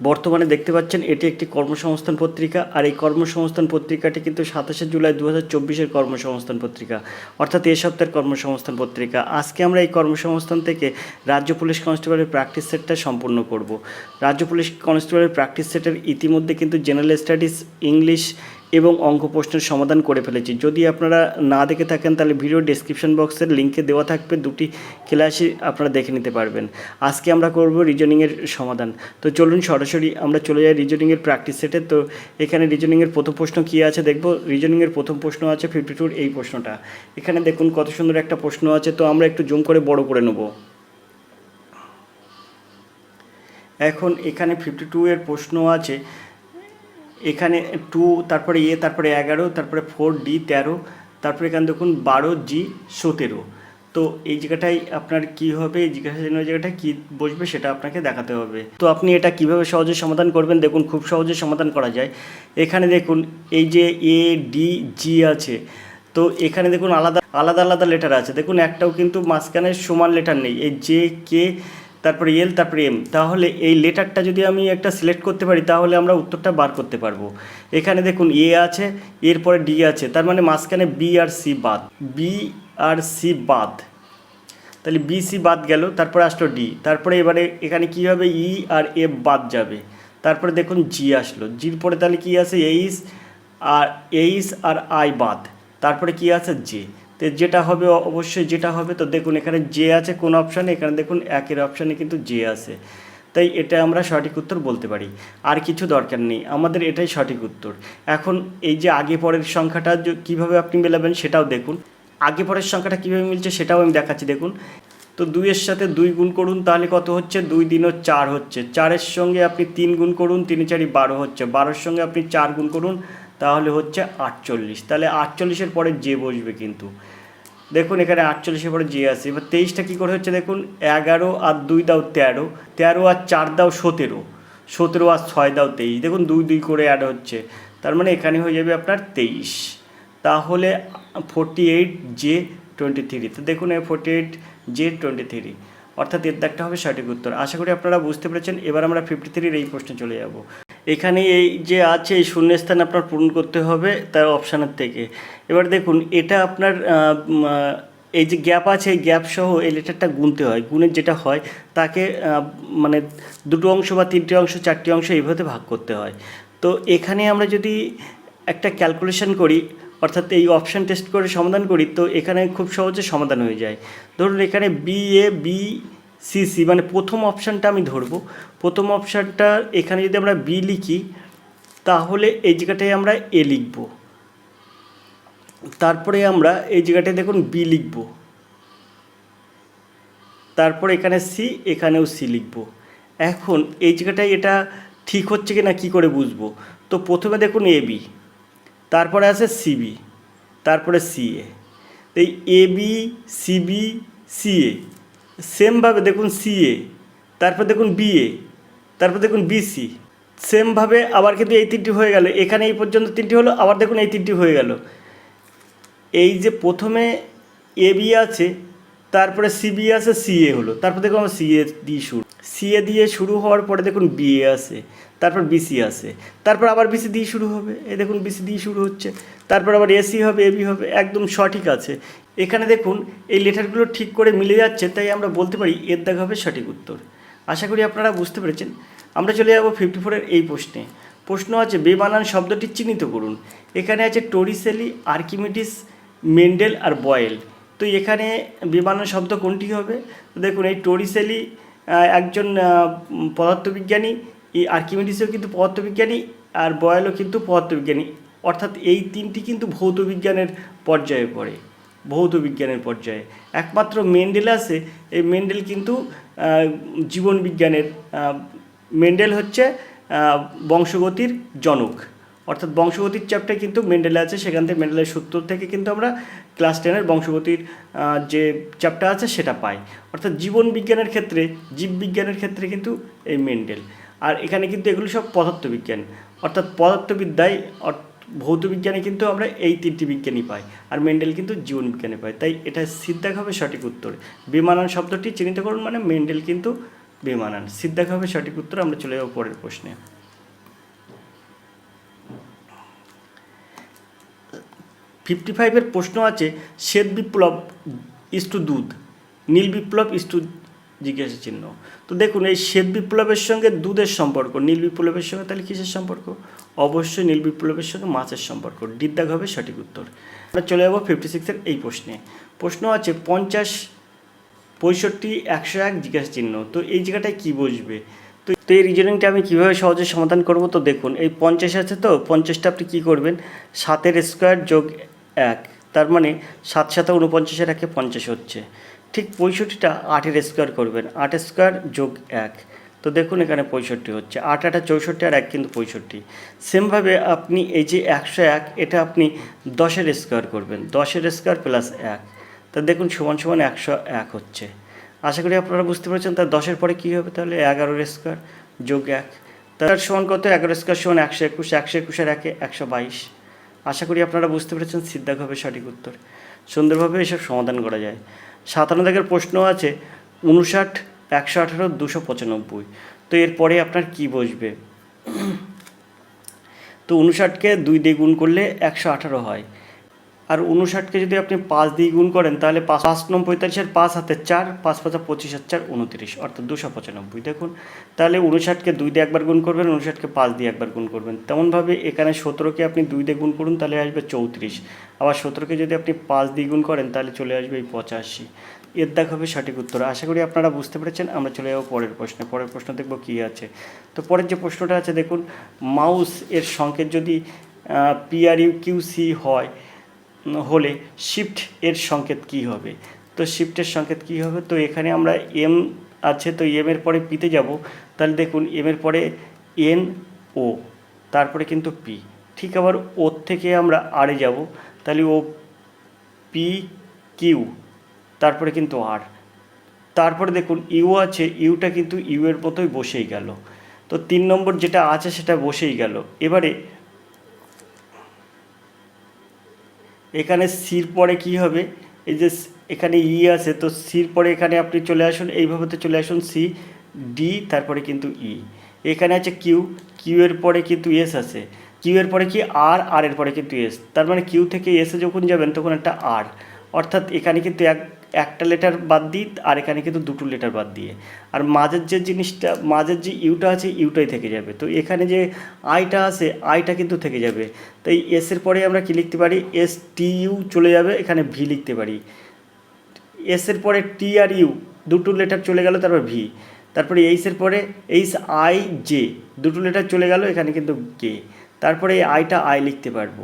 বর্তমানে দেখতে পাচ্ছেন এটি একটি কর্মসংস্থান পত্রিকা, আর এই কর্মসংস্থান পত্রিকাটি কিন্তু সাতাশে জুলাই দু হাজার চব্বিশের কর্মসংস্থান পত্রিকা, অর্থাৎ এ সপ্তাহের কর্মসংস্থান পত্রিকা। আজকে আমরা এই কর্মসংস্থান থেকে রাজ্য পুলিশ কনস্টেবলের প্র্যাকটিস সেটটা সম্পূর্ণ করব। রাজ্য পুলিশ কনস্টেবলের প্র্যাকটিস সেটের ইতিমধ্যে কিন্তু জেনারেল স্টাডিজ ইংলিশ এবং অঙ্ক প্রশ্নের সমাধান করে ফেলেছি। যদি আপনারা না দেখে থাকেন, তাহলে ভিডিও ডেসক্রিপশন বক্সের লিঙ্কে দেওয়া থাকবে। দুটি ক্লাসই আপনারা দেখে নিতে পারবেন। আজকে আমরা করব রিজনিংয়ের সমাধান। তো চলুন সরাসরি আমরা চলে যাই রিজনিংয়ের প্র্যাকটিস সেটে তো এখানে রিজনিংয়ের প্রথম প্রশ্ন কী আছে দেখব? রিজনিংয়ের প্রথম প্রশ্ন আছে ফিফটি টুর এই প্রশ্নটা। এখানে দেখুন কত সুন্দর একটা প্রশ্ন আছে। তো আমরা একটু জুম করে বড় করে নেব। এখন এখানে ফিফটি টু এর প্রশ্ন আছে। এখানে টু তারপরে এ তারপরে এগারো, তারপরে ফোর ডি তেরো, তারপরে এখানে দেখুন বারো জি সতেরো। তো এই জায়গাটায় আপনার কি হবে, এই জিজ্ঞাসা চিহ্ন জায়গাটা কি বসবে সেটা আপনাকে দেখাতে হবে। তো আপনি এটা কীভাবে সহজে সমাধান করবেন, দেখুন খুব সহজে সমাধান করা যায়। এখানে দেখুন এই যে এ ডি জি আছে, তো এখানে দেখুন আলাদা আলাদা আলাদা লেটার আছে। দেখুন একটাও কিন্তু মাঝখানে সমান লেটার নেই। এই জে কে তারপরে এল তারপরে এম তাহলে এই লেটারটা যদি আমি একটা সিলেক্ট করতে পারি, তাহলে আমরা উত্তরটা বার করতে পারব। এখানে দেখুন এ আছে, এরপরে ডি আছে, তার মানে মাঝখানে বি আর সি বাদ। বি আর সি বাদ। তাহলে বি সি বাদ গেল, তারপরে আসলো ডি তারপরে এবারে এখানে কী হবে? ই আর এফ বাদ যাবে। তারপরে দেখুন জি আসলো। জির পরে তাহলে কী আছে? H R H R I বাদ। তারপরে কী আছে? জে তো যেটা হবে অবশ্যই যেটা হবে, তো দেখুন এখানে জে আছে কোন অপশানে এখানে দেখুন একের অপশানে কিন্তু জে আছে। তাই এটা আমরা সঠিক উত্তর বলতে পারি। আর কিছু দরকার নেই, আমাদের এটাই সঠিক উত্তর। এখন এই যে আগে পরের সংখ্যাটা যে- কীভাবে আপনি মেলাবেন সেটাও দেখুন। আগে পরের সংখ্যাটা কীভাবে মিলছে সেটাও আমি দেখাচ্ছি, দেখুন। তো দুইয়ের সাথে দুই গুণ করুন, তাহলে কত হচ্ছে? দুই দিনও চার হচ্ছে। চারের সঙ্গে আপনি তিন গুণ করুন, তিন চারি বারো হচ্ছে। বারোর সঙ্গে আপনি চার গুণ করুন তাহলে হচ্ছে আটচল্লিশ। তাহলে আটচল্লিশের পরে যে বসবে কিন্তু। দেখুন, এখানে আটচল্লিশের পরে যে আছে। এবার তেইশটা কী করে হচ্ছে দেখুন? এগারো আর দুই দাও তেরো। তেরো আর চার দাও সতেরো। সতেরো আর ছয় দাও তেইশ। দেখুন, দুই দুই করে অ্যাড হচ্ছে। তার মানে এখানে হয়ে যাবে আপনার তেইশ। তাহলে forty eight J twenty three তো দেখুন forty eight J twenty three অর্থাৎ এর দাগটা হবে সঠিক উত্তর। আশা করি আপনারা বুঝতে পেরেছেন। এবার আমরা ফিফটি থ্রির এই প্রশ্নে চলে যাব। এখানে এই যে আছে, এই শূন্যস্থান আপনার পূরণ করতে হবে তার অপশানের থেকে। এবার দেখুন, এটা আপনার এই যে গ্যাপ আছে, এই গ্যাপ সহ এই লেটারটা গুনতে হয়। গুণের যেটা হয়, তাকে মানে দুটো অংশ বা তিনটি অংশ, চারটি অংশ এইভাবে ভাগ করতে হয়। তো এখানে আমরা যদি একটা ক্যালকুলেশন করি, অর্থাৎ এই অপশান টেস্ট করে সমাধান করি, তো এখানে খুব সহজে সমাধান হয়ে যায়। ধরুন এখানে B A B C C মানে প্রথম অপশানটা আমি ধরবো। প্রথম অপশানটা এখানে যদি আমরা বি লিখি, তাহলে এই জায়গাটায় আমরা এ লিখব। তারপরে আমরা এই জায়গাটায় দেখুন বি লিখব। তারপরে এখানে সি এখানেও সি লিখব। এখন এই জায়গাটায় এটা ঠিক হচ্ছে কি না কী করে বুঝব? তো প্রথমে দেখুন এ বি তারপরে আছে সিবি তারপরে সিএ এই এ বি সিবি সিএ সেমভাবে দেখুন সিএ তারপর দেখুন বিএ তারপর দেখুন বিসি সেমভাবে আবার কিন্তু এই তিনটি হয়ে গেল, এখানে এই পর্যন্ত তিনটি হলো, আবার দেখুন এই তিনটি হয়ে গেল। এই যে প্রথমে এ বি আছে, তারপরে সিবি আছে সিএ হলো, তারপর দেখুন আমার সিএ দিয়ে শুরু সিএ দিয়ে শুরু হওয়ার পরে দেখুন বিএ আছে, তারপর বিসি আছে, তারপর আবার বিসি দিয়ে শুরু হবে, এই দেখুন বিসি দিয়ে শুরু হচ্ছে, তারপর আবার এসি হবে এবি হবে, একদম সঠিক আছে। এখানে দেখুন, এই লেটারগুলো ঠিক করে মিলে যাচ্ছে, তাই আমরা বলতে পারি এর দেখা হবে সঠিক উত্তর। আশা করি আপনারা বুঝতে পেরেছেন। আমরা চলে যাব ফিফটি ফোরের এই প্রশ্নে। প্রশ্ন আছে, বেবানান শব্দটি চিহ্নিত করুন। এখানে আছে টোরিসেলি, আর্কিমিডিস, মেন্ডেল আর বয়েল। তো এখানে বিমানন শব্দ কোনটি হবে? দেখুন, এই টোরিসেলি একজন পদার্থবিজ্ঞানী, এই আর্কিমিডিসও কিন্তু পদার্থবিজ্ঞানী, আর বয়েলও কিন্তু পদার্থবিজ্ঞানী। অর্থাৎ এই তিনটি কিন্তু ভৌতবিজ্ঞানের পর্যায়ে পড়ে। ভৌত বিজ্ঞানের পর্যায়ে। একমাত্র মেন্ডেল আছে, এই মেন্ডেল কিন্তু জীবন বিজ্ঞানের মেন্ডেল হচ্ছে বংশগতির জনক। অর্থাৎ বংশগতির চ্যাপ্টার কিন্তু মেন্ডেলে আছে, সেখান থেকে মেন্ডেলের সূত্র থেকে কিন্তু আমরা ক্লাস টেনের বংশগতির যে চ্যাপ্টার আছে সেটা পাই। অর্থাৎ জীবন বিজ্ঞানের ক্ষেত্রে জীববিজ্ঞানের ক্ষেত্রে কিন্তু এই মেন্ডেল। আর এখানে কিন্তু এগুলো সব পদার্থবিজ্ঞান। অর্থাৎ পদার্থবিদ্যায় অর্থ- ভৌতবিজ্ঞানে কিন্তু আমরা এই তিনটি বিজ্ঞানই পাই, আর মেন্ডেল কিন্তু জীবন বিজ্ঞানে পাই তাই এটা সিদ্ধাক হবে সঠিক উত্তর। বিমানন শব্দটি চিহ্নিত করুন মানে মেন্ডেল কিন্তু বেমানান। সিদ্ধাক হবে সঠিক উত্তর আমরা চলে যাব পরের প্রশ্নে। ফিফটি ফাইভের প্রশ্ন আছে, শ্বেত বিপ্লব ইস টু দুধ নীল বিপ্লব ইস টু জিজ্ঞাসা চিহ্ন। তো দেখুন, এই শ্বেত বিপ্লবের সঙ্গে দুধের সম্পর্ক, নীল বিপ্লবের সঙ্গে তাহলে কিসের সম্পর্ক? অবশ্যই নীল বিপ্লবের সঙ্গে মাছের সম্পর্ক। ডিদ্দাগ হবে সঠিক উত্তর। আমরা চলে যাব ফিফটি সিক্সের এই প্রশ্নে। প্রশ্ন আছে পঞ্চাশ, পঁয়ষট্টি, একশো এক জিজ্ঞাসা চিহ্ন। তো এই জায়গাটায় কী বুঝবে তো তো এই রিজনিংটা আমি কীভাবে সহজে সমাধান করব তো দেখুন, এই পঞ্চাশ আছে তো, পঞ্চাশটা আপনি কী করবেন? সাতের স্কোয়ার যোগ এক, তার মানে সাত সাথে উনপঞ্চাশের একে পঞ্চাশ হচ্ছে। ঠিক পঁয়ষট্টিটা আটের স্কোয়ার করবেন আট স্কোয়ার যোগ এক। তো দেখুন এখানে পঁয়ষট্টি হচ্ছে। আট, আটা চৌষট্টি আর এক কিন্তু পঁয়ষট্টি। সেমভাবে আপনি এই যে একশো এক, এটা আপনি দশের স্কোয়ার করবেন। দশের স্কোয়ার প্লাস এক। তা দেখুন সমান সমান একশো এক হচ্ছে। আশা করি আপনারা বুঝতে পারছেন। তার দশের পরে কী হবে তাহলে? এগারোর স্কোয়ার যোগ এক। তার সমান কত? এগারো স্কোয়ার সমান একশো একুশ। একশো একুশের একে একশো বাইশ। আশা করি আপনারা বুঝতে পেরেছেন সিদ্ধাক হবে সঠিক উত্তর। সুন্দরভাবে এসব সমাধান করা যায়। সাতান্ন দাগের প্রশ্ন আছে, উনষাট একশো আঠারো, দুশো পঁচানব্বই। তো এরপরে আপনার কি বসবে? তো উনষাটকে দুই দিয়ে গুণ করলে একশো আঠারো হয়। আর উনষাটকে যদি আপনি পাঁচ দিয়ে গুণ করেন, তাহলে পাঁচ পাঁচ নম্বর পঁয়তাল্লিশের পাঁচ হাতে চার, পাঁচ পাঁচা পঁচিশ আর চার, উনত্রিশ, অর্থাৎ দুশো পঁচানব্বই। দেখুন, তাহলে উনষাটকে দুই দিয়ে একবার গুণ করবেন, উনষাটকে পাঁচ দিয়ে একবার গুণ করবেন। তেমনভাবে এখানে সতেরোকে আপনি দুই দিয়ে গুণ করুন, তাহলে আসবে চৌত্রিশ। আবার সতেরোকে যদি আপনি পাঁচ দিয়ে গুণ করেন, তাহলে চলে আসবে এই পঁচাশি। এর দেখ হবে সঠিক উত্তর। আশা করি আপনারা বুঝতে পেরেছেন, আমরা চলে যাব পরের প্রশ্নে। পরের প্রশ্ন দেখব কী আছে। তো পরের যে প্রশ্নটা আছে, দেখুন, মাউস এর সংকেত যদি পিআরইউ কিউসি হয়, হলে শিফট এর সংকেত কি হবে? তো শিফটের সংকেত কি হবে? তো এখানে আমরা এম আছে, তো এম এর পরে পিতে যাব। তাহলে দেখুন এম এর পরে এন ও তারপরে কিন্তু পি ঠিক আবার ওর থেকে আমরা আরে যাব। তাহলে ও পি কিউ তারপরে কিন্তু আর। তারপরে দেখুন, ইউ আছে, ইউটা কিন্তু ইউ এর মতোই বসেই গেল। তো তিন নম্বর যেটা আছে সেটা বসেই গেল। এবারে এখানে সির পরে কি হবে? এই যে এখানে ই আছে, তো সির পরে এখানে আপনি চলে আসুন, এইভাবে তো চলে আসুন, সি, ডি, তারপরে কিন্তু ই। এখানে আছে কিউ কিউ এর পরে কিন্তু এস আছে। কিউ এর পরে কি আর আর এর পরে কিন্তু এস। তার মানে কিউ থেকে এসে যখন যাবেন, তখন একটা আর। অর্থাৎ এখানে কিন্তু এক একটা লেটার বাদ দিই, আর এখানে কিন্তু দুটো লেটার বাদ দিয়ে। আর মাঝের যে জিনিসটা, মাঝের যে ইউটা আছে ইউটাই থেকে যাবে। তো এখানে যে আইটা আছে আইটা কিন্তু থেকে যাবে। তাই এস এর পরে আমরা কি লিখতে পারি? এস টি ইউ চলে যাবে, এখানে ভি লিখতে পারি। এস এর পরে টি আর ইউ দুটো লেটার চলে গেল, তারপর ভি তারপরে এইচ এর পরে এইচ আই জে দুটো লেটার চলে গেল, এখানে কিন্তু কে তারপরে এই আইটা আই লিখতে পারব।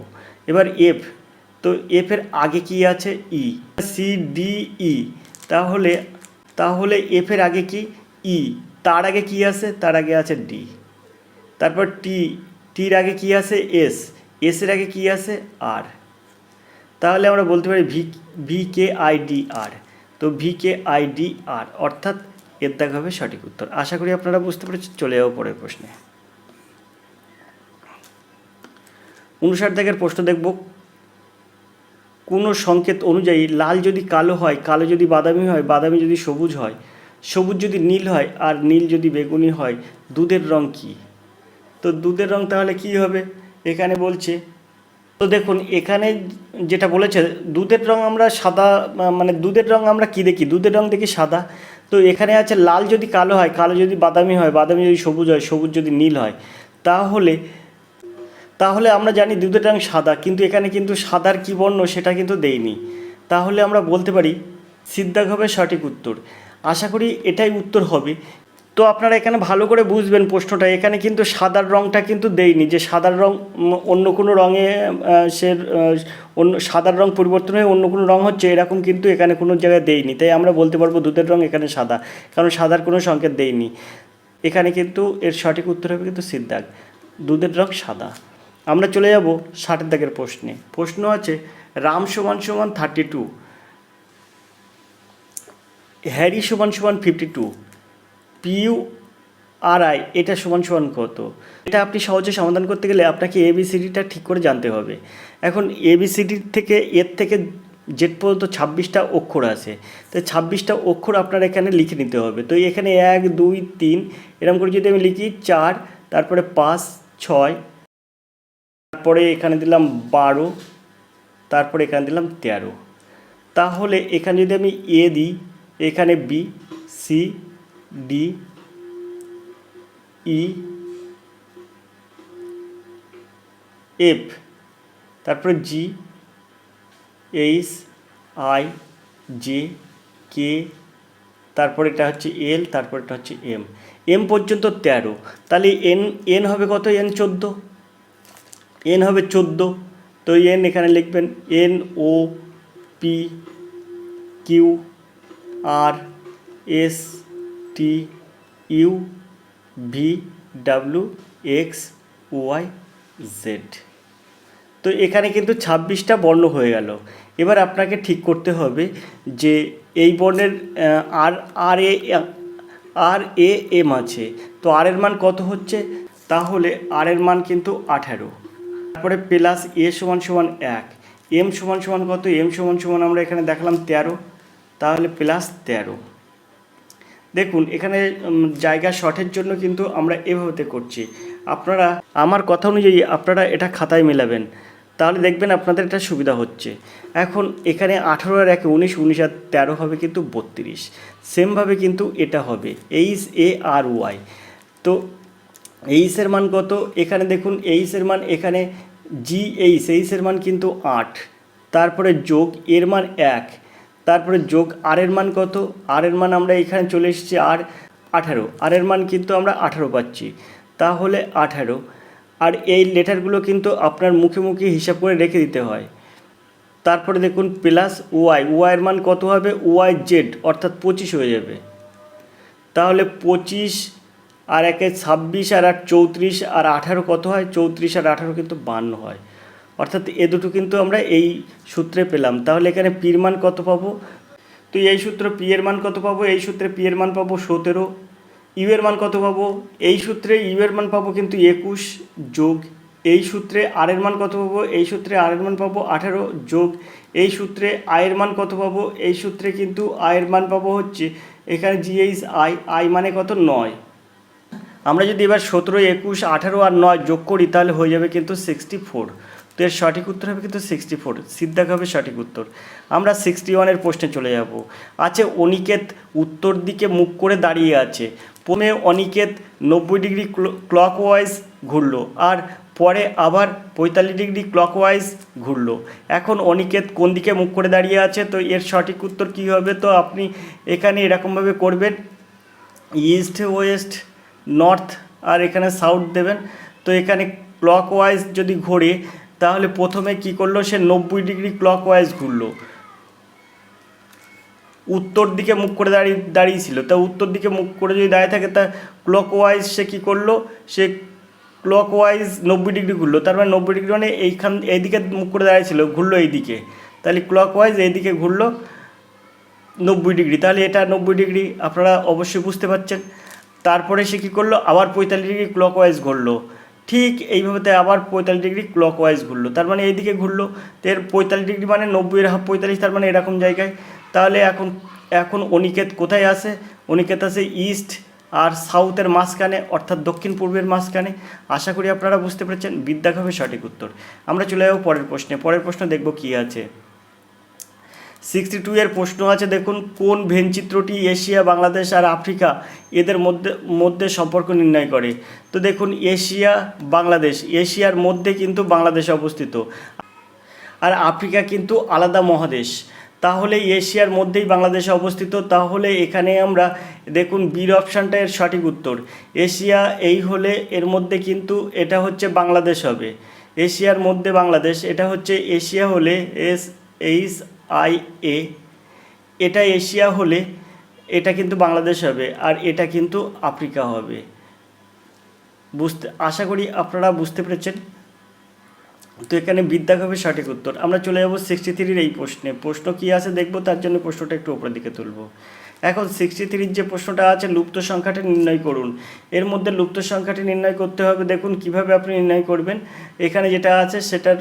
এবার এফ তো এফ এর আগে কি আছে? ই সি ডি ই তাহলে তাহলে এফ এর আগে কি? ই তার আগে কি আছে? তার আগে আছে ডি তারপর টি টির আগে কি আছে? এস এস এর আগে কি আছে? আর তাহলে আমরা বলতে পারি V V K I D R তো V K I D R অর্থাৎ এর দাগ হবে সঠিক উত্তর। আশা করি আপনারা বুঝতে পেরেছেন চলে যাব পরের প্রশ্নে। উনষাট দাগের প্রশ্ন দেখব। কোনো সংকেত অনুযায়ী লাল যদি কালো হয়, কালো যদি বাদামি হয়, বাদামি যদি সবুজ হয়, সবুজ যদি নীল হয় আর নীল যদি বেগুনি হয়, দুধের রং কী? তো দুধের রং তাহলে কি হবে? এখানে বলছে, তো দেখুন, এখানে যেটা বলেছে, দুধের রং আমরা সাদা মানে দুধের রং আমরা কি দেখি? দুধের রং দেখি সাদা। তো এখানে আছে লাল যদি কালো হয়, কালো যদি বাদামি হয়, বাদামি যদি সবুজ হয়, সবুজ যদি নীল হয়, তাহলে তাহলে আমরা জানি দুধের রং সাদা, কিন্তু এখানে কিন্তু সাদার কী বর্ণ সেটা কিন্তু দেয়নি তাহলে আমরা বলতে পারি সিদ্ধাক হবে সঠিক উত্তর। আশা করি এটাই উত্তর হবে। তো আপনারা এখানে ভালো করে বুঝবেন প্রশ্নটা। এখানে কিন্তু সাদার রংটা কিন্তু দেয়নি যে সাদার রং অন্য কোনো রঙে সে অন্য, সাদার রং পরিবর্তন হয়ে অন্য কোনো রং হচ্ছে, এরকম কিন্তু এখানে কোনো জায়গায় দেয়নি তাই আমরা বলতে পারব দুধের রং এখানে সাদা, কারণ সাদার কোনো সংকেত দেয়নি এখানে কিন্তু এর সঠিক উত্তর হবে কিন্তু সিদ্ধাক দুধের রং সাদা। আমরা চলে যাব ষাটের দাগের প্রশ্নে। প্রশ্ন আছে, রাম সমান সমান থার্টি টু হ্যারি সমান সমান ফিফটি টু পিইউ আর আই এটা সমান সমান কত? এটা আপনি সহজে সমাধান করতে গেলে আপনাকে এবিসিডিটা ঠিক করে জানতে হবে। এখন এবিসিডি থেকে, এর থেকে জেড পর্যন্ত ছাব্বিশটা অক্ষর আছে। তো ছাব্বিশটা অক্ষর আপনার এখানে লিখে নিতে হবে। তো এখানে এক, দুই, তিন এরকম করে যদি আমি লিখি, চার, তারপরে পাঁচ, ছয় তারপরে এখানে দিলাম বারো, তারপরে এখানে দিলাম তেরো। তাহলে এখানে যদি আমি এ দিই, এখানে B C D E F তারপরে G H I J K তারপর এটা হচ্ছে এল তারপর এটা হচ্ছে এম এম পর্যন্ত তেরো। তাহলে এন এন হবে কত? এন চোদ্দ। এন হবে চোদ্দ। তো এন এখানে লিখবেন N O P Q R S T U V W X Y Z তো এখানে কিন্তু ছাব্বিশটা বর্ণ হয়ে গেল। এবার আপনাকে ঠিক করতে হবে যে এই বর্ণের আর আর এ আর এ, এম আছে। তো আর এর মান কত হচ্ছে? তাহলে আর এর মান কিন্তু আঠারো। তারপরে প্লাস এ সমান সমান এক। এম সমান সমান কত? এম সমান সমান আমরা এখানে দেখলাম তেরো। তাহলে প্লাস তেরো। দেখুন, এখানে জায়গা শর্টের জন্য কিন্তু আমরা এভাবে করছি। আপনারা, আমার কথা অনুযায়ী আপনারা এটা খাতায় মেলাবেন। তাহলে দেখবেন আপনাদের এটা সুবিধা হচ্ছে। এখন এখানে আঠারো আর একে উনিশ উনিশ আর তেরো হবে কিন্তু বত্রিশ। সেমভাবে কিন্তু এটা হবে। H, A, R, Y. তো এইচের মান কত? এখানে দেখুন এইচের মান এখানে জি এইচ এইচের মান কিন্তু আট। তারপরে যোগ এর মান এক। তারপরে যোগ আর এর মান কত? আর এর মান আমরা এখানে চলে এসেছি আর আঠারো। আর এর মান কিন্তু আমরা আঠারো পাচ্ছি। তাহলে আঠারো। আর এই লেটারগুলো কিন্তু আপনার মুখে মুখে হিসাব করে রেখে দিতে হয়। তারপরে দেখুন প্লাস ওয়াই ওয়াইয়ের মান কত হবে? ওয়াই জেড অর্থাৎ পঁচিশ হয়ে যাবে। তাহলে পঁচিশ আর একে ছাব্বিশ আর আট চৌত্রিশ আর আঠারো কত হয়? চৌত্রিশ আর আঠারো কিন্তু বান্ন হয়। অর্থাৎ এ দুটো কিন্তু আমরা এই সূত্রে পেলাম। তাহলে এখানে পির মান কত পাবো? তো এই সূত্র পি এর মান কত পাবো? এই সূত্রে পি এর মান পাবো সতেরো। ইউ এর মান কত পাবো? এই সূত্রে ইউ এর মান পাবো কিন্তু একুশ যোগ এই সূত্রে আর এর মান কত পাবো? এই সূত্রে আর এর মান পাবো আঠারো যোগ এই সূত্রে আয়ের মান কত পাবো? এই সূত্রে কিন্তু আয়ের মান পাবো হচ্ছে এখানে জিএইচ আই আই মানে কত? নয়। আমরা যদি এবার সতেরো, একুশ, আঠারো আর নয় যোগ করি, তাহলে হয়ে যাবে কিন্তু সিক্সটি ফোর তো এর সঠিক উত্তর হবে কিন্তু সিক্সটি ফোর সিদ্ধাক হবে সঠিক উত্তর। আমরা সিক্সটি ওয়ানের প্রশ্নে চলে যাব। আছে অনিকেত উত্তর দিকে মুখ করে দাঁড়িয়ে আছে। প্রথমে অনিকেত নব্বই ডিগ্রি ক্লক ওয়াইজ ঘুরলো আর পরে আবার পঁয়তাল্লিশ ডিগ্রি ক্লকওয়াইজ ঘুরলো। এখন অনিকেত কোন দিকে মুখ করে দাঁড়িয়ে আছে? তো এর সঠিক উত্তর কী হবে? তো আপনি এখানে এরকমভাবে করবেন ইস্ট ওয়েস্ট নর্থ আর এখানে সাউথ দেবেন। তো এখানে ক্লকওয়াইজ যদি ঘোরে, তাহলে প্রথমে কি করল? সে নব্বই ডিগ্রি ক্লকওয়াইজ ঘুরলো। উত্তর দিকে মুখ করে দাঁড়িয়ে দাঁড়িয়েছিল। তা উত্তর দিকে মুখ করে যদি দাঁড়িয়ে থাকে, তা ক্লকওয়াইজ সে কী করল? সে ক্লকওয়াইজ নব্বই ডিগ্রি ঘুরলো। তার মানে নব্বই ডিগ্রি মানে এইখান, এইদিকে মুখ করে দাঁড়িয়েছিল, ঘুরলো এইদিকে। তাহলে ক্লকওয়াইজ এইদিকে ঘুরলো নব্বই ডিগ্রি তাহলে এটা নব্বই ডিগ্রি আপনারা অবশ্যই বুঝতে পারছেন। তারপরে সে কী করল? আবার পঁয়তাল্লিশ ডিগ্রি ক্লকওয়াইজ ঘুরলো। ঠিক এইভাবে আবার পঁয়তাল্লিশ ডিগ্রি ক্লকওয়াইজ ঘুরলো। তার মানে এইদিকে ঘুরলো। তো এর পঁয়তাল্লিশ ডিগ্রি মানে নব্বইয়ের হাফ পঁয়তাল্লিশ, তার মানে এরকম জায়গায়। তাহলে এখন এখন অনিকেত কোথায় আসে অনিকেত আছে ইস্ট আর সাউথের মাঝখানে, অর্থাৎ দক্ষিণ পূর্বের মাঝখানে। আশা করি আপনারা বুঝতে পেরেছেন। বিদ্যাক হবে সঠিক উত্তর। আমরা চলে যাব পরের প্রশ্নে। পরের প্রশ্ন দেখব কী আছে। সিক্সটি টু এর প্রশ্ন আছে, দেখুন কোন ভেনচিত্রটি এশিয়া, বাংলাদেশ আর আফ্রিকা এদের মধ্যে মধ্যে সম্পর্ক নির্ণয় করে? তো দেখুন এশিয়া, বাংলাদেশ। এশিয়ার মধ্যে কিন্তু বাংলাদেশ অবস্থিত। আর আফ্রিকা কিন্তু আলাদা মহাদেশ। তাহলে এশিয়ার মধ্যেই বাংলাদেশে অবস্থিত, তাহলে এখানে আমরা দেখুন বীর অপশানটা এর সঠিক উত্তর। এশিয়া এই হলে এর মধ্যে কিন্তু এটা হচ্ছে বাংলাদেশ হবে। এশিয়ার মধ্যে বাংলাদেশ, এটা হচ্ছে এশিয়া হলে এস, এইচ আই, এ। এটা এশিয়া হলে এটা কিন্তু বাংলাদেশ হবে আর এটা কিন্তু আফ্রিকা হবে। বুঝতে, আশা করি আপনারা বুঝতে পেরেছেন। তো এখানে বিদ্যা হবে সঠিক উত্তর। আমরা চলে যাব সিক্সটি থ্রির এই প্রশ্নে। প্রশ্ন কী আছে দেখব, তার জন্য প্রশ্নটা একটু উপরের দিকে তুলবো। এখন সিক্সটি থ্রির যে প্রশ্নটা আছে, লুপ্ত সংখ্যাটি নির্ণয় করুন। এর মধ্যে লুপ্ত সংখ্যাটি নির্ণয় করতে হবে। দেখুন, কীভাবে আপনি নির্ণয় করবেন? এখানে যেটা আছে, সেটার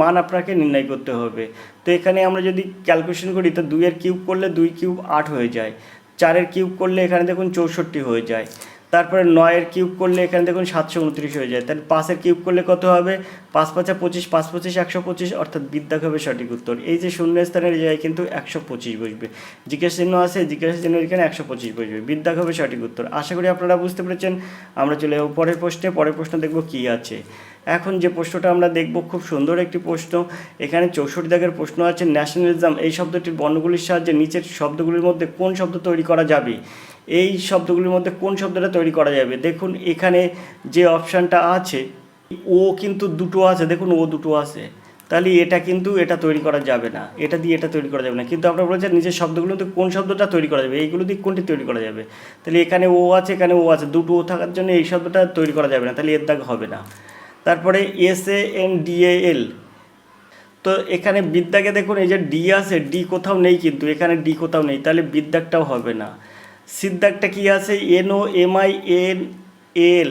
মান আপনাকে নির্ণয় করতে হবে। তো এখানে আমরা যদি ক্যালকুলেশন করি, তো দুইয়ের কিউব করলে দুই কিউব আট হয়ে যায়। চারের কিউব করলে এখানে দেখুন চৌষট্টি হয়ে যায়। তারপরে নয়ের কিউব করলে এখানে দেখুন সাতশো উনত্রিশ হয়ে যায়। তাহলে পাঁচের কিউব করলে কত হবে? পাঁচ পাঁচা পঁচিশ, পাঁচ পঁচিশ, একশো পঁচিশ, অর্থাৎ বিদ্যাক হবে সঠিক উত্তর। এই যে শূন্য স্থানের জায়গায় কিন্তু একশো পঁচিশ বসবে। জিজ্ঞেস চিহ্ন আছে? জিজ্ঞাসা চিহ্ন এখানে একশো পঁচিশ বসবে। বিদ্যাক হবে সঠিক উত্তর। আশা করি আপনারা বুঝতে পেরেছেন। আমরা চলে যাব পরের প্রশ্নে। পরের প্রশ্ন দেখব কী আছে। এখন যে প্রশ্নটা আমরা দেখব, খুব সুন্দর একটি প্রশ্ন। এখানে চৌষট্টি দাগের প্রশ্ন আছে, ন্যাশনালিজম, এই শব্দটির বর্ণগুলির সাহায্যে নিচের শব্দগুলির মধ্যে কোন শব্দ তৈরি করা যাবে? এই শব্দগুলির মধ্যে কোন শব্দটা তৈরি করা যাবে? দেখুন, এখানে যে অপশানটা আছে, ও কিন্তু দুটো আছে। দেখুন, ও দুটো আছে। তাহলে এটা কিন্তু এটা তৈরি করা যাবে না। এটা দিয়ে এটা তৈরি করা যাবে না। কিন্তু আপনারা বলেছেন নিজের শব্দগুলো মধ্যে কোন শব্দটা তৈরি করা যাবে? এইগুলো দিয়ে কোনটি তৈরি করা যাবে? তাহলে এখানে ও আছে, এখানে ও আছে। দুটো ও থাকার জন্য এই শব্দটা তৈরি করা যাবে না। তাহলে এর দাগ হবে না। তারপরে S A N D A L তো এখানে বিদ্যাকে দেখুন, এই যে ডি আছে ডি কোথাও নেই কিন্তু। এখানে ডি কোথাও নেই। তাহলে বিদ্যাকটাও হবে না। সিদ্ধাকটা কি আছে? N O M I N L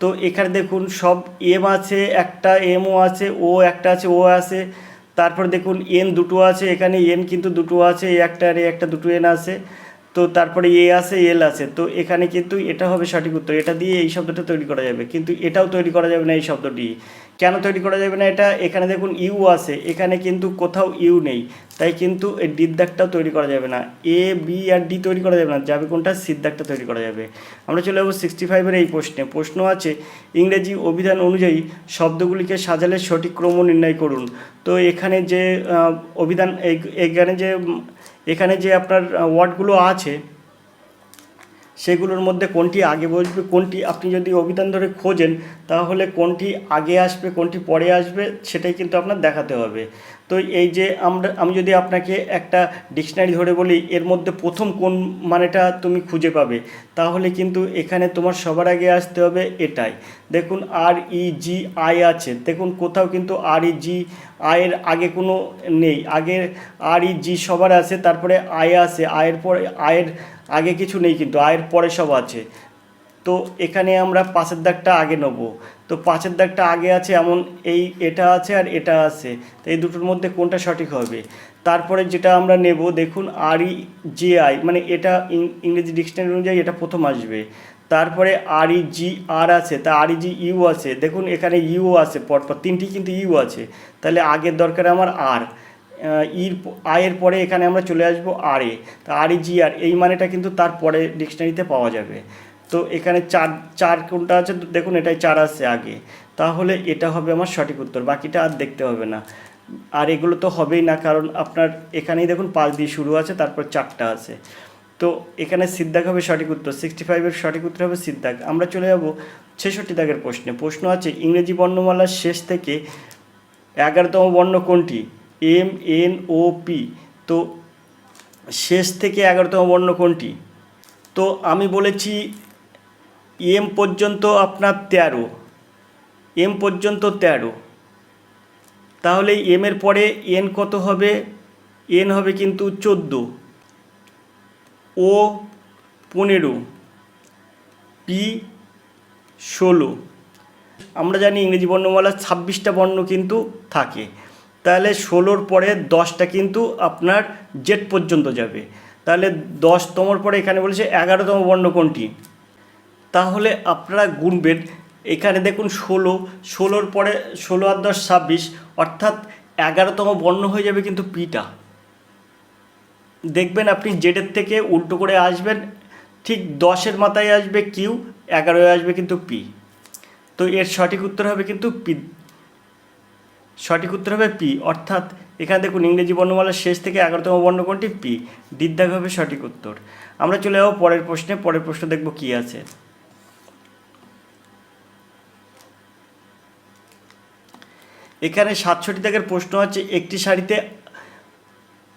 তো এখানে দেখুন, সব এম আছে, একটা এমও আছে ও একটা আছে ও আছে। তারপর দেখুন এন দুটো আছে, এখানে এন কিন্তু দুটো আছে এই একটা আর এই একটা দুটো এন আছে। তো তারপরে এ আছে এল আছে। তো এখানে কিন্তু এটা হবে সঠিক উত্তর। এটা দিয়ে এই শব্দটা তৈরি করা যাবে। কিন্তু এটাও তৈরি করা যাবে না এই শব্দটি। কেন তৈরি করা যাবে না এটা? এখানে দেখুন ইউ আছে, এখানে কিন্তু কোথাও ইউ নেই, তাই কিন্তু এই ডিদ্দাকটাও তৈরি করা যাবে না। এ, বি আর ডি তৈরি করা যাবে না, যাবে কোনটা? সিদ্ধাকটা তৈরি করা যাবে। আমরা চলে যাব সিক্সটি ফাইভের এই প্রশ্নে। প্রশ্ন আছে, ইংরেজি অভিধান অনুযায়ী শব্দগুলিকে সাজালে সঠিক ক্রম নির্ণয় করুন। তো এখানে যে অভিধান এখানে যে এখানে যে আপনার ওয়ার্ডগুলো আছে সেগুলোর মধ্যে কোনটি আগে বসবে, কোনটি আপনি যদি অভিধান ধরে খোঁজেন, তাহলে কোনটি আগে আসবে, কোনটি পরে আসবে, সেটাই কিন্তু আপনার দেখাতে হবে। তো এই যে আমরা, আমি যদি আপনাকে একটা ডিকশনারি ধরে বলি, এর মধ্যে প্রথম কোন মানেটা তুমি খুঁজে পাবে, তাহলে কিন্তু এখানে তোমার সবার আগে আসতে হবে এটাই। দেখুন, আর, ই, জি, আই আছে। দেখুন, কোথাও কিন্তু আর, ই, জি আয়ের আগে কোনো নেই। আগে আর, ই, জি সবার আছে, তারপরে আয় আছে আয়ের পরে, আয়ের আগে কিছু নেই কিন্তু আয়ের পরে সব আছে। তো এখানে আমরা পাঁচের দাগটা আগে নেব। তো পাঁচের দাগটা আগে আছে এমন এই এটা আছে আর এটা আছে। তো এই দুটোর মধ্যে কোনটা সঠিক হবে? তারপরে যেটা আমরা নেব, দেখুন আর ই জে আই মানে এটা ইংরেজি ডিকশনারি অনুযায়ী এটা প্রথম আসবে। তারপরে আর ই জি আর আছে, তা আর ই জি ইউ আছে। দেখুন এখানে ইউ আছে, পরপর তিনটি কিন্তু ইউ আছে। তাহলে আগের দরকার আমার আর ইর আয়ের পরে এখানে আমরা চলে আসব আর এ। তা আর ই জি আর, এই মানেটা কিন্তু তার পরে ডিকশনারিতে পাওয়া যাবে। তো এখানে চার চার কোনটা আছে? দেখুন, এটাই চার আসছে আগে। তাহলে এটা হবে আমার সঠিক উত্তর, বাকিটা আর দেখতে হবে না। আর এগুলো তো হবেই না, কারণ আপনার এখানেই দেখুন পাঁচ দিয়ে শুরু আছে, তারপর চারটা আছে। তো এখানে সিদ্ধাক হবে সঠিক উত্তর সিক্সটি ফাইভের সঠিক উত্তর হবে সিদ্ধাক। আমরা চলে যাব ছেষট্টি দাগের প্রশ্নে। প্রশ্ন আছে, ইংরেজি বর্ণমালার শেষ থেকে এগারোতম বর্ণ কোনটি? এম এন ও পি তো শেষ থেকে এগারোতম বর্ণ কোনটি? তো আমি বলেছি এম পর্যন্ত আপনার তেরো এম পর্যন্ত তেরো। তাহলে এম এর পরে এন কত হবে? এন হবে কিন্তু চোদ্দ। ও পনেরো পি ষোলো। আমরা জানি ইংরেজি বর্ণমালার ছাব্বিশটা বর্ণ কিন্তু থাকে। তাহলে ষোলোর পরে দশটা কিন্তু আপনার জেড পর্যন্ত যাবে। তাহলে দশতমর পরে এখানে বলেছে এগারোতম বর্ণ কোনটি? তাহলে আপনারা গুনবেন, এখানে দেখুন ষোলো, ষোলোর পরে ষোলো আর দশ ছাব্বিশ, অর্থাৎ এগারোতম বর্ণ হয়ে যাবে কিন্তু পিটা। দেখবেন আপনি জেডের থেকে উল্টো করে আসবেন, ঠিক দশের মাথায় আসবে কিউ, এগারোয় আসবে কিন্তু পি। তো এর সঠিক উত্তর হবে কিন্তু পি সঠিক উত্তর হবে পি। অর্থাৎ এখানে দেখুন ইংরেজি বর্ণমালার শেষ থেকে এগারোতম বর্ণ কোনটি পি। দিদ্যাগ হবে সঠিক উত্তর। আমরা চলে যাব পরের প্রশ্নে। পরের প্রশ্ন দেখব কি আছে। এখানে সাতষট্টি দাগের প্রশ্ন আছে, একটি শাড়িতে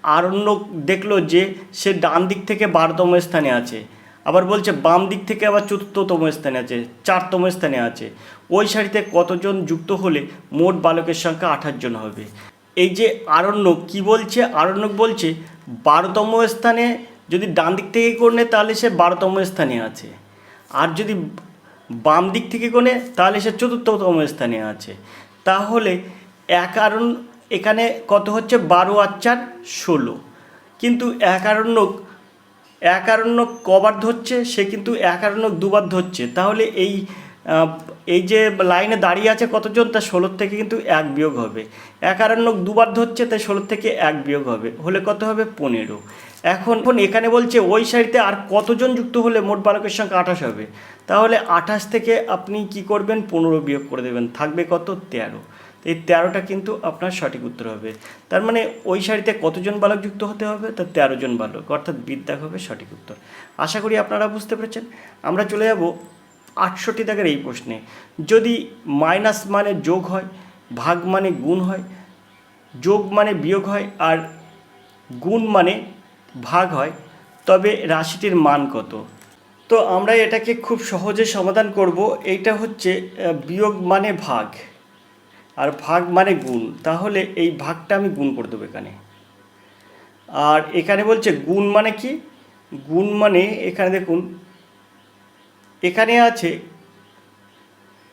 আরণ্যক দেখল যে সে ডান দিক থেকে বারোতম স্থানে আছে, আবার বলছে বাম দিক থেকে আবার চতুর্থতম স্থানে আছে, চারতম স্থানে আছে। ওই শাড়িতে কতজন যুক্ত হলে মোট বালকের সংখ্যা আঠাশ জন হবে। এই যে আরণ্যক কি বলছে? আরণ্যক বলছে বারোতম স্থানে যদি ডান দিক থেকে করলে তাহলে সে বারোতম স্থানে আছে। আর যদি বাম দিক থেকে কোণে তাহলে সে চতুর্থতম স্থানে আছে। তাহলে এক আরণ এখানে কত হচ্ছে? বারো আর চার ষোলো। কিন্তু একারণ্যক একারণ্যক কবার ধরছে, সে কিন্তু একারণ্যক দুবার ধরছে। তাহলে এই এই যে লাইনে দাঁড়িয়ে আছে কতজন? তা ষোলোর থেকে কিন্তু এক বিয়োগ হবে। একারণ্যক দুবার ধরছে তাই ষোলোর থেকে এক বিয়োগ হবে। হলে কত হবে? পনেরো। এখন এখন বলছে ওই সারিতে আর কতজন যুক্ত হলে মোট বালকের সংখ্যা আঠাশ হবে? তাহলে আঠাশ থেকে আপনি কি করবেন? পনেরো বিয়োগ করে দেবেন। থাকবে কত? তেরো। এই তেরোটা কিন্তু আপনার সঠিক উত্তর হবে। তার মানে ওই সারিতে কতজন বালক যুক্ত হতে হবে? তা তেরো জন বালক। অর্থাৎ বিদ্যা হবে সঠিক উত্তর। আশা করি আপনারা বুঝতে পেরেছেন। আমরা চলে যাব আটষট্টি দাগের এই প্রশ্নে, যদি মাইনাস মানে যোগ হয়, ভাগ মানে গুণ হয়, যোগ মানে বিয়োগ হয়, আর গুণ মানে ভাগ হয়, তবে রাশিটির মান কত? তো আমরা এটাকে খুব সহজে সমাধান করব, এইটা হচ্ছে বিয়োগ মানে ভাগ, আর ভাগ মানে গুণ। তাহলে এই ভাগটা আমি গুণ করে দেবো এখানে। আর এখানে বলছে গুণ মানে কি? গুণ মানে এখানে দেখুন এখানে আছে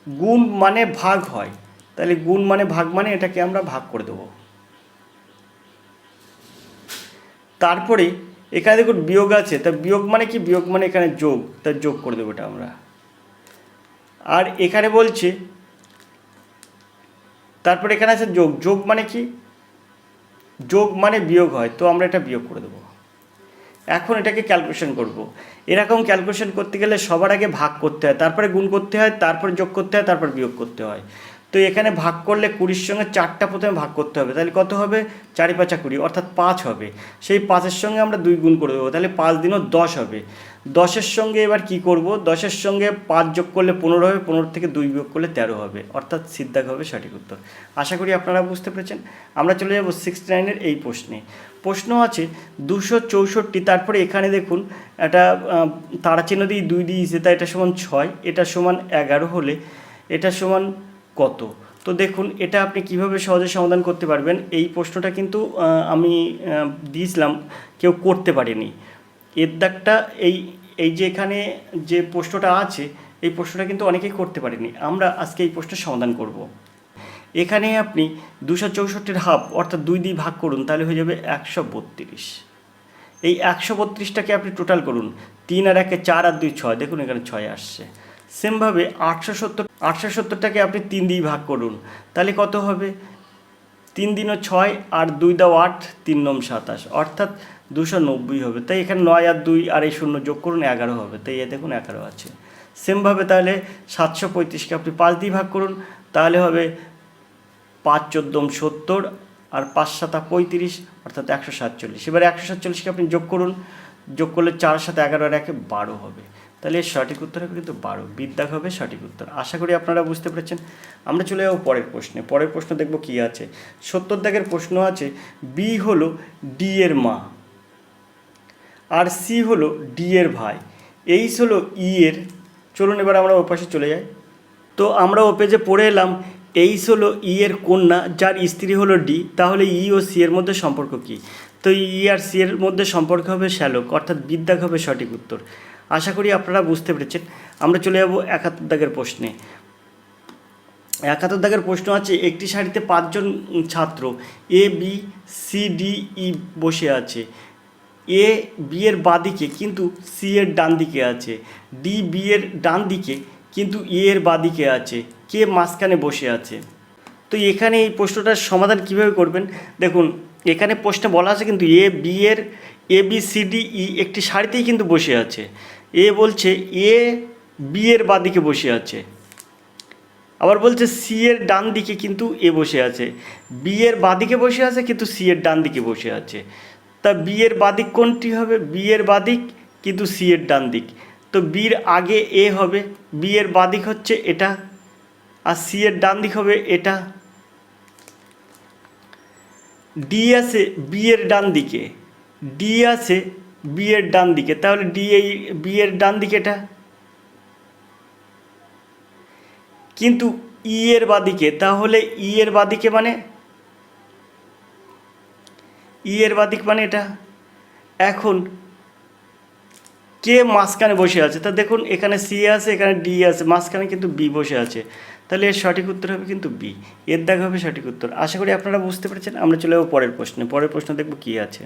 গুণ মানে ভাগ হয়। তাহলে গুণ মানে ভাগ মানে এটাকে আমরা ভাগ করে দেবো। তারপরে এখানে দেখুন বিয়োগ আছে, তা বিয়োগ মানে কি? বিয়োগ মানে এখানে যোগ, তা যোগ করে দেবো এটা আমরা। আর এখানে বলছে, তারপরে এখানে আছে যোগ যোগ মানে কি? যোগ মানে বিয়োগ হয়, তো আমরা এটা বিয়োগ করে দেবো। এখন এটাকে ক্যালকুলেশন করব। এরকম ক্যালকুলেশন করতে গেলে সবার আগে ভাগ করতে হয়, তারপরে গুণ করতে হয়, তারপরে যোগ করতে হয়, তারপর বিয়োগ করতে হয়। তো এখানে ভাগ করলে কুড়ির সঙ্গে চারটা প্রথমে ভাগ করতে হবে, তাহলে কত হবে? চারি পাঁচা কুড়ি, অর্থাৎ পাঁচ হবে। সেই পাঁচের সঙ্গে আমরা দুই গুণ করে দেবো, তাহলে পাঁচ দিনও দশ হবে। দশের সঙ্গে এবার কি করব? দশের সঙ্গে পাঁচ যোগ করলে পনেরো হবে, পনেরো থেকে দুই বিয়োগ করলে তেরো হবে, অর্থাৎ সিদ্ধাক হবে সঠিক উত্তর। আশা করি আপনারা বুঝতে পেরেছেন। আমরা চলে যাব সিক্সটি নাইনের এই প্রশ্নে। প্রশ্ন আছে দুশো চৌষট্টি, তারপরে এখানে দেখুন একটা তারা চিহ্ন দিয়ে দুই দিয়েছে তাই এটা সমান ছয়, এটা সমান এগারো হলে এটা সমান কত? তো দেখুন এটা আপনি কীভাবে সহজে সমাধান করতে পারবেন? এই প্রশ্নটা কিন্তু আমি দিয়েছিলাম, কেউ করতে পারেনি। এর দাগটা এই এই যে এখানে যে প্রশ্নটা আছে, এই প্রশ্নটা কিন্তু অনেকেই করতে পারেনি। আমরা আজকে এই প্রশ্নের সমাধান করব। এখানে আপনি দুশো চৌষট্টির হাফ অর্থাৎ দুই দিয়ে ভাগ করুন, তাহলে হয়ে যাবে একশো বত্রিশ। এই একশো বত্রিশটাকে আপনি টোটাল করুন, তিন আর একে চার আর দুই ছয়, দেখুন এখানে ছয় আসছে। সেমভাবে আটশো সত্তর, আটশো সত্তরটাকে আপনি তিন দিয়ে ভাগ করুন, তাহলে কত হবে? তিন দিনও ছয় আর দুই দাও আট, তিন নম সাতাশ, অর্থাৎ দুশো নব্বই হবে। তাই এখানে নয় আর দুই আর এই শূন্য যোগ করুন, এগারো হবে। তাই এ দেখুন এগারো আছে। সেমভাবে তাহলে সাতশো পঁয়ত্রিশকে আপনি পাঁচ দিয়ে ভাগ করুন, তাহলে হবে পাঁচ চোদ্দোম সত্তর আর পাঁচ সাতা পঁয়ত্রিশ, অর্থাৎ একশো সাতচল্লিশ। এবার একশো সাতচল্লিশকে আপনি যোগ করুন। যোগ করলে চার সাথে এগারো আর একে বারো হবে। তাহলে এর সঠিক উত্তর হবে কিন্তু বারো। বিদ্যাক হবে সঠিক উত্তর। আশা করি আপনারা বুঝতে পেরেছেন। আমরা চলে যাব পরের প্রশ্নে। পরের প্রশ্ন দেখব কী আছে। সত্তর দাগের প্রশ্ন আছে, বি হলো ডি এর মা আর সি হলো ডি এর ভাই। এইচ হলো ই এর। চলুন এবার আমরা ওপাশে চলে যাই। তো আমরা ও পেজে পড়ে এলাম এইচ হলো ই এর কন্যা, যার স্ত্রী হলো ডি তাহলে ই ও সি এর মধ্যে সম্পর্ক কী? তো ই আর সি এর মধ্যে সম্পর্ক হবে শ্যালক, অর্থাৎ বিদ্যাক হবে সঠিক উত্তর। আশা করি আপনারা বুঝতে পেরেছেন। আমরা চলে যাব একাত্তর দাগের প্রশ্নে। একাত্তর দাগের প্রশ্ন আছে, একটি সারিতে পাঁচজন ছাত্র A B C D E বসে আছে। এ বি এর বাঁ দিকে কিন্তু সি এর ডান দিকে আছে। ডি বি এর ডান দিকে কিন্তু ই এর বাঁদিকে আছে, কে মাঝখানে বসে আছে। তো এখানে এই প্রশ্নটার সমাধান কীভাবে করবেন? দেখুন, এখানে প্রশ্নে বলা আছে কিন্তু এ, বি এর A, B, C, D, E একটি সারিতেই কিন্তু বসে আছে। এ বলছে এ, বি এর বাঁদিকে বসে আছে। আবার বলছে সি এর ডান দিকে কিন্তু এ বসে আছে। বি এর বাদিকে বসে আছে, কিন্তু সি এর ডান দিকে বসে আছে। তা বি এর বাদিক কোনটি হবে? বি এর বাদিক, কিন্তু সি এর ডান দিক। তো বির আগে এ হবে বি এর বাদিক হচ্ছে এটা, আর সি এর ডান দিক হবে এটা। ডি আছে বি এর ডান দিকে ডি আছে বি এর ডান দিকে তাহলে ডি এই বি এর ডান দিকে এটা। কিন্তু ই এর বাদিকে, তাহলে ই এর বাদিকে মানে? ই এর বাদিক মানে এটা। এখন কে মাঝখানে বসে আছে? তা দেখুন, এখানে সি আছে, এখানে ডি আছে, মাঝখানে কিন্তু বি বসে আছে। তাহলে এর সঠিক উত্তর হবে কিন্তু বি। এর দাগ হবে সঠিক উত্তর। আশা করি আপনারা বুঝতে পেরেছেন। আমরা চলে যাব পরের প্রশ্নে। পরের প্রশ্ন দেখব কী আছে।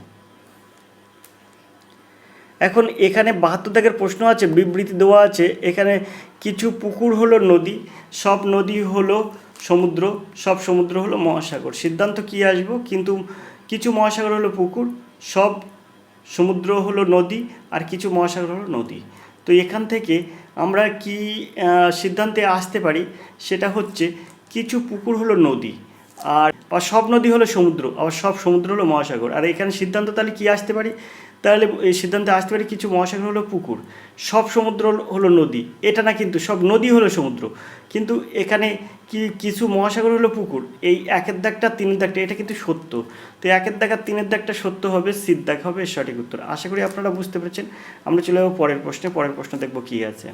এখন এখানে বাহাত্তর দাগের প্রশ্ন আছে, বিবৃতি দেওয়া আছে। এখানে কিছু পুকুর হলো নদী, সব নদী হলো সমুদ্র, সব সমুদ্র হলো মহাসাগর। সিদ্ধান্ত কি আসব? কিন্তু কিছু মহাসাগর হলো পুকুর, সব সমুদ্র হলো নদী আর কিছু মহাসাগর হলো নদী। তো এখান থেকে আমরা কি সিদ্ধান্তে আসতে পারি? সেটা হচ্ছে কিছু পুকুর হলো নদী আর সব নদী হলো সমুদ্র, আবার সব সমুদ্র হলো মহাসাগর। আর এখানে সিদ্ধান্ত তাহলে কি আসতে পারি? তাহলে এই সিদ্ধান্তে আসতে পারি কিছু মহাসাগর হলো পুকুর, সব সমুদ্র হলো- নদী, এটা না কিন্তু, সব নদী হলো সমুদ্র। কিন্তু এখানে কি, কিছু মহাসাগর হলো পুকুর, এই একের দাগটা, তিনের দাগটা, এটা কিন্তু সত্য। তো একের দাগ তিনের দাগটা সত্য হবে সিদ দাগ হবে, সঠিক উত্তর। আশা করি আপনারা বুঝতে পেরেছেন। আমরা চলে যাব পরের প্রশ্নে, পরের প্রশ্ন দেখব কী আছে।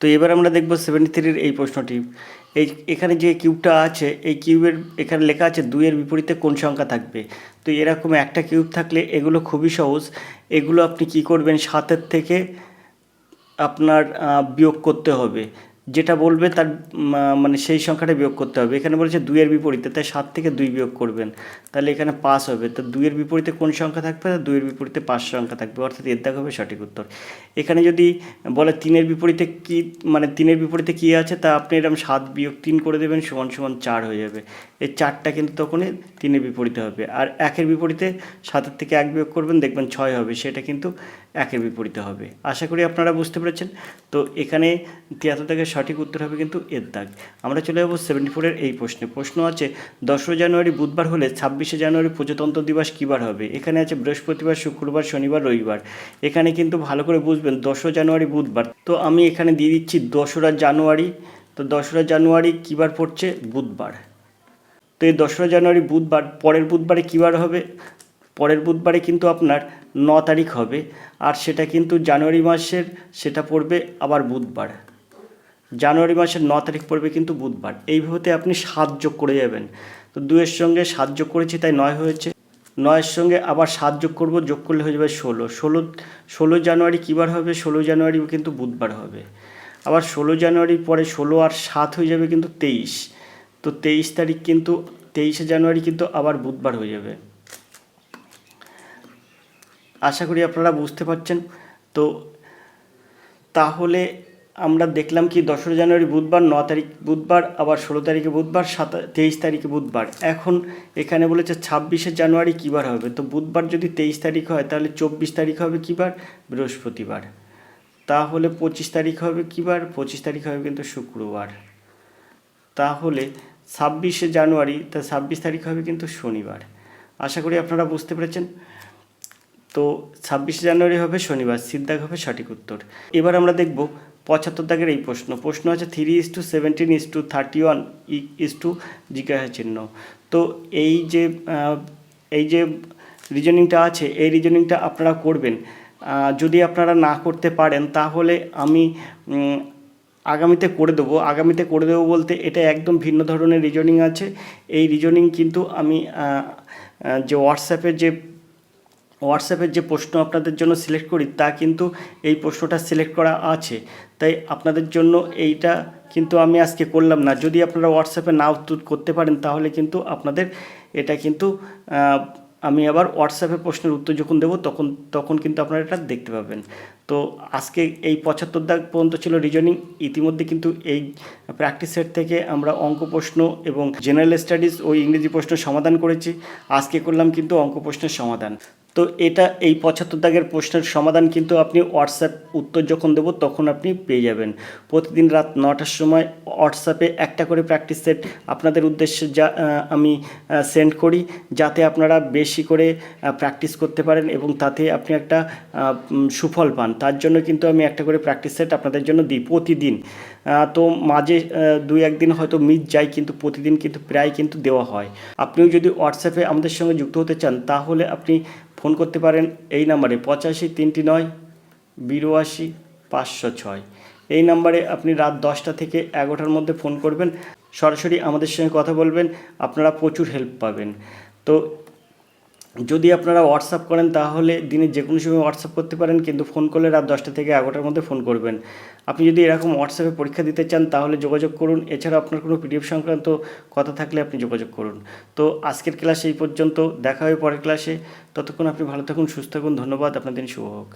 তো এবার আমরা দেখব সেভেন্টি থ্রির এই প্রশ্নটি। এই, এখানে যে কিউবটা আছে, এই কিউবের এখানে লেখা আছে দুইয়ের বিপরীতে কোন সংখ্যা থাকবে। তো এরকম একটা কিউব থাকলে এগুলো খুবই সহজ। এগুলো আপনি কি করবেন, সাতের থেকে আপনার বিয়োগ করতে হবে। যেটা বলবে তার মানে সেই সংখ্যাটা বিয়োগ করতে হবে। এখানে বলেছে দুইয়ের বিপরীতে, তাই সাত থেকে দুই বিয়োগ করবেন। তাহলে এখানে পাঁচ হবে। তো দুইয়ের বিপরীতে কোন সংখ্যা থাকবে? দুইয়ের বিপরীতে পাঁচ সংখ্যা থাকবে। অর্থাৎ এর দাগ হবে সঠিক উত্তর। এখানে যদি বলে তিনের বিপরীতে কি মানে তিনের বিপরীতে কী আছে, তা আপনি এরকম সাত বিয়োগ তিন করে দেবেন, সমান সমান চার হয়ে যাবে। এই চারটা কিন্তু তখনই তিনের বিপরীতে হবে। আর একের বিপরীতে সাতের থেকে এক বিয়োগ করবেন, দেখবেন ছয় হবে। সেটা কিন্তু একের বিপরীতে হবে। আশা করি আপনারা বুঝতে পেরেছেন। তো এখানে তিয়াত্তর দাগের সঠিক উত্তর হবে কিন্তু এর দাগ। আমরা চলে যাব সেভেন্টি ফোরের এই প্রশ্নে। প্রশ্ন আছে, দশই জানুয়ারি বুধবার হলে ছাব্বিশে জানুয়ারি প্রজাতন্ত্র দিবস কী বার হবে? এখানে আছে বৃহস্পতিবার, শুক্রবার, শনিবার, রবিবার। এখানে কিন্তু ভালো করে বুঝবেন, দশই জানুয়ারি বুধবার। তো আমি এখানে দিয়ে দিচ্ছি দশরা জানুয়ারি। তো দশরা জানুয়ারি কী বার পড়ছে? বুধবার। তো এই দশরা জানুয়ারি বুধবার, পরের বুধবারে কী বার হবে? পরের বুধবারে কিন্তু আপনার ন তারিখ হবে। আর সেটা কিন্তু জানুয়ারি মাসের, সেটা পড়বে আবার বুধবার। জানুয়ারি মাসের ন তারিখ পড়বে কিন্তু বুধবার। এইভাবে আপনি সাত যোগ করে যাবেন। তো দুয়ের সঙ্গে সাত যোগ করেছি, তাই নয় হয়েছে। নয়ের সঙ্গে আবার সাত যোগ করব, যোগ করলে হয়ে যাবে ষোলো। ষোলো ষোলো জানুয়ারি কী বার হবে? ষোলো জানুয়ারি কিন্তু বুধবার হবে। আবার ষোলো জানুয়ারির পরে ষোলো আর সাত হয়ে যাবে কিন্তু তেইশ। তো তেইশ তারিখ কিন্তু, তেইশে জানুয়ারি কিন্তু আবার বুধবার হয়ে যাবে। আশা করি আপনারা বুঝতে পারছেন। তো তাহলে আমরা দেখলাম কি দশরা জানুয়ারি বুধবার, ন তারিখ বুধবার, আবার ষোলো তারিখে বুধবার, সাত, তেইশ তারিখে বুধবার। এখন এখানে বলেছে ছাব্বিশে জানুয়ারি কী বার হবে? তো বুধবার যদি তেইশ তারিখ হয়, তাহলে চব্বিশ তারিখ হবে কী বার বৃহস্পতিবার। তাহলে পঁচিশ তারিখ হবে কী বার পঁচিশ তারিখ হবে কিন্তু শুক্রবার। তাহলে ছাব্বিশে জানুয়ারি, তা ছাব্বিশ তারিখ হবে কিন্তু শনিবার। আশা করি আপনারা বুঝতে পেরেছেন। তো ছাব্বিশে জানুয়ারি হবে শনিবার সিদ্ধাক হবে সঠিক উত্তর। এবার আমরা দেখব পঁচাত্তর দাগের এই প্রশ্ন। প্রশ্ন আছে three is to seventeen is to thirty one is to জিজ্ঞাসা চিহ্ন। তো এই যে এই যে রিজনিংটা আছে, এই রিজনিংটা আপনারা করবেন। যদি আপনারা না করতে পারেন, তাহলে আমি আগামীতে করে দেবো। আগামীতে করে দেবো বলতে এটা একদম ভিন্ন ধরনের রিজনিং আছে। এই রিজনিং কিন্তু আমি যে হোয়াটসঅ্যাপের যে হোয়াটসঅ্যাপের যে প্রশ্ন আপনাদের জন্য সিলেক্ট করি, তা কিন্তু এই প্রশ্নটা সিলেক্ট করা আছে। তাই আপনাদের জন্য এইটা কিন্তু আমি আজকে করলাম না। যদি আপনারা হোয়াটসঅ্যাপে না করতে পারেন, তাহলে কিন্তু আপনাদের এটা কিন্তু আমি আবার হোয়াটসঅ্যাপে প্রশ্নের উত্তর যখন দেবো, তখন তখন কিন্তু আপনারা এটা দেখতে পাবেন। তো আজকে এই পঁচাত্তর দাগ পর্যন্ত ছিল রিজনিং ইতিমধ্যে কিন্তু এই প্র্যাকটিস সেট থেকে আমরা অঙ্ক প্রশ্ন এবং জেনারেল স্টাডিজ ও ইংরেজি প্রশ্ন সমাধান করেছি। আজকে করলাম কিন্তু অঙ্ক প্রশ্নের সমাধান। তো এটা এই পঁচাত্তর দাগের প্রশ্নের সমাধান কিন্তু আপনি হোয়াটসঅ্যাপ উত্তর যখন দেবো তখন আপনি পেয়ে যাবেন। প্রতিদিন রাত নটার সময় হোয়াটসঅ্যাপে একটা করে প্র্যাকটিস সেট আপনাদের উদ্দেশ্যে যা আমি সেন্ড করি। যাতে আপনারা বেশি করে প্র্যাকটিস করতে পারেন এবং তাতে আপনি একটা সুফল পান। তার জন্য কিন্তু আমি একটা করে প্র্যাকটিস সেট আপনাদের জন্য দিই প্রতিদিন। তো মাঝে দুই একদিন হয়তো মিস যায় কিন্তু প্রতিদিন কিন্তু প্রায় কিন্তু দেওয়া হয়। আপনিও যদি হোয়াটসঅ্যাপে আমাদের সঙ্গে যুক্ত হতে চান, তাহলে আপনি ফোন করতে পারেন এই নাম্বারে পঁচাশি তিনটি নয়, বিরাশি পাঁচশো ছয়। এই নাম্বারে আপনি রাত দশটা থেকে এগারোটার মধ্যে ফোন করবেন। সরাসরি আমাদের সঙ্গে কথা বলবেন, আপনারা প্রচুর হেল্প পাবেন। তো যদি আপনারা হোয়াটসঅ্যাপ করেন, তাহলে দিনে যে কোনো সময় হোয়াটসঅ্যাপ করতে পারেন, কিন্তু ফোন করলে রাত দশটা থেকে এগারোটার মধ্যে ফোন করবেন। আপনি যদি এরকম হোয়াটসঅ্যাপে পরীক্ষা দিতে চান, তাহলে যোগাযোগ করুন। এছাড়া আপনার কোনো পিডিএফ সংক্রান্ত কথা থাকলে আপনি যোগাযোগ করুন। তো আজকের ক্লাসে এই পর্যন্ত। দেখা হবে পরের ক্লাসে। ততক্ষণ আপনি ভালো থাকুন, সুস্থ থাকুন। ধন্যবাদ। আপনার দিন শুভ হোক।